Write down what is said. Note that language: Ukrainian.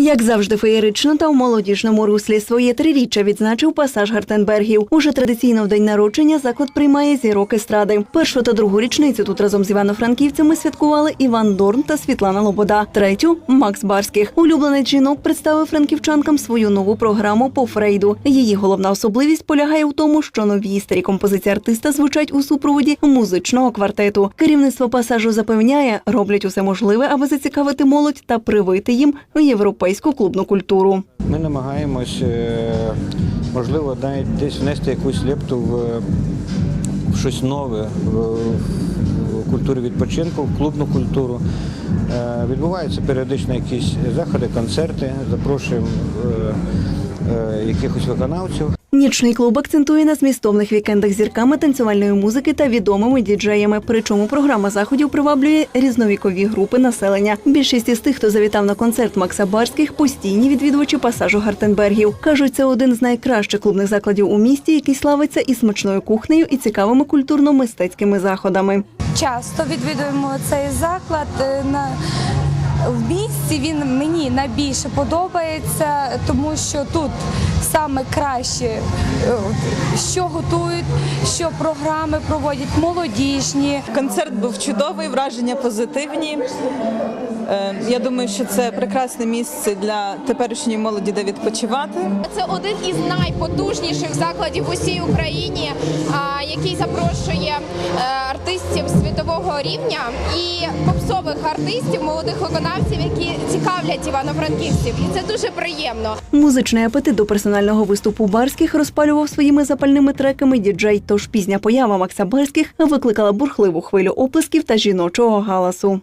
Як завжди, феєрично та в молодіжному руслі своє триріччя відзначив пасаж Гартенбергів. Уже традиційно в день народження заклад приймає зірок естради. Першу та другу річницю тут разом з івано-франківцями святкували Іван Дорн та Світлана Лобода. Третю Макс Барських. Улюбленець жінок представив франківчанкам свою нову програму по Фрейду. Її головна особливість полягає в тому, що нові старі композиції артиста звучать у супроводі музичного квартету. Керівництво пасажу запевняє, роблять усе можливе, аби зацікавити молодь та привити їм європейську клубну культуру. Ми намагаємось, е, можливо, навіть десь внести якусь лепту в, щось нове, в, культуру відпочинку, в клубну культуру. Е, Відбуваються періодично якісь заходи, концерти, запрошуємо е, якихось виконавців. Нічний клуб акцентує на змістовних вікендах зірками танцювальної музики та відомими діджеями. Причому програма заходів приваблює різновікові групи населення. Більшість із тих, хто завітав на концерт Макса Барських, постійні відвідувачі пасажу Гартенбергів. кажуть, це один з найкращих клубних закладів у місті, який славиться і смачною кухнею, і цікавими культурно-мистецькими заходами. часто відвідуємо цей заклад. Е, На в він мені найбільше подобається, тому що тут саме краще, е, що готують, що програми проводять молодіжні. Концерт був чудовий, враження позитивні. Е, Я думаю, що це прекрасне місце для теперішньої молоді, де відпочивати. Це один із найпотужніших закладів в усій Україні, який запрошує е, артистів світового рівня і попсових артистів, молодих виконавців, які цікавлять івано-франківців. І це дуже приємно. Музичний апетит до персонального виступу Барських розпалював своїми запальними треками діджей. Тож пізня поява Макса Барських викликала бурхливу хвилю оплесків та жіночого галасу.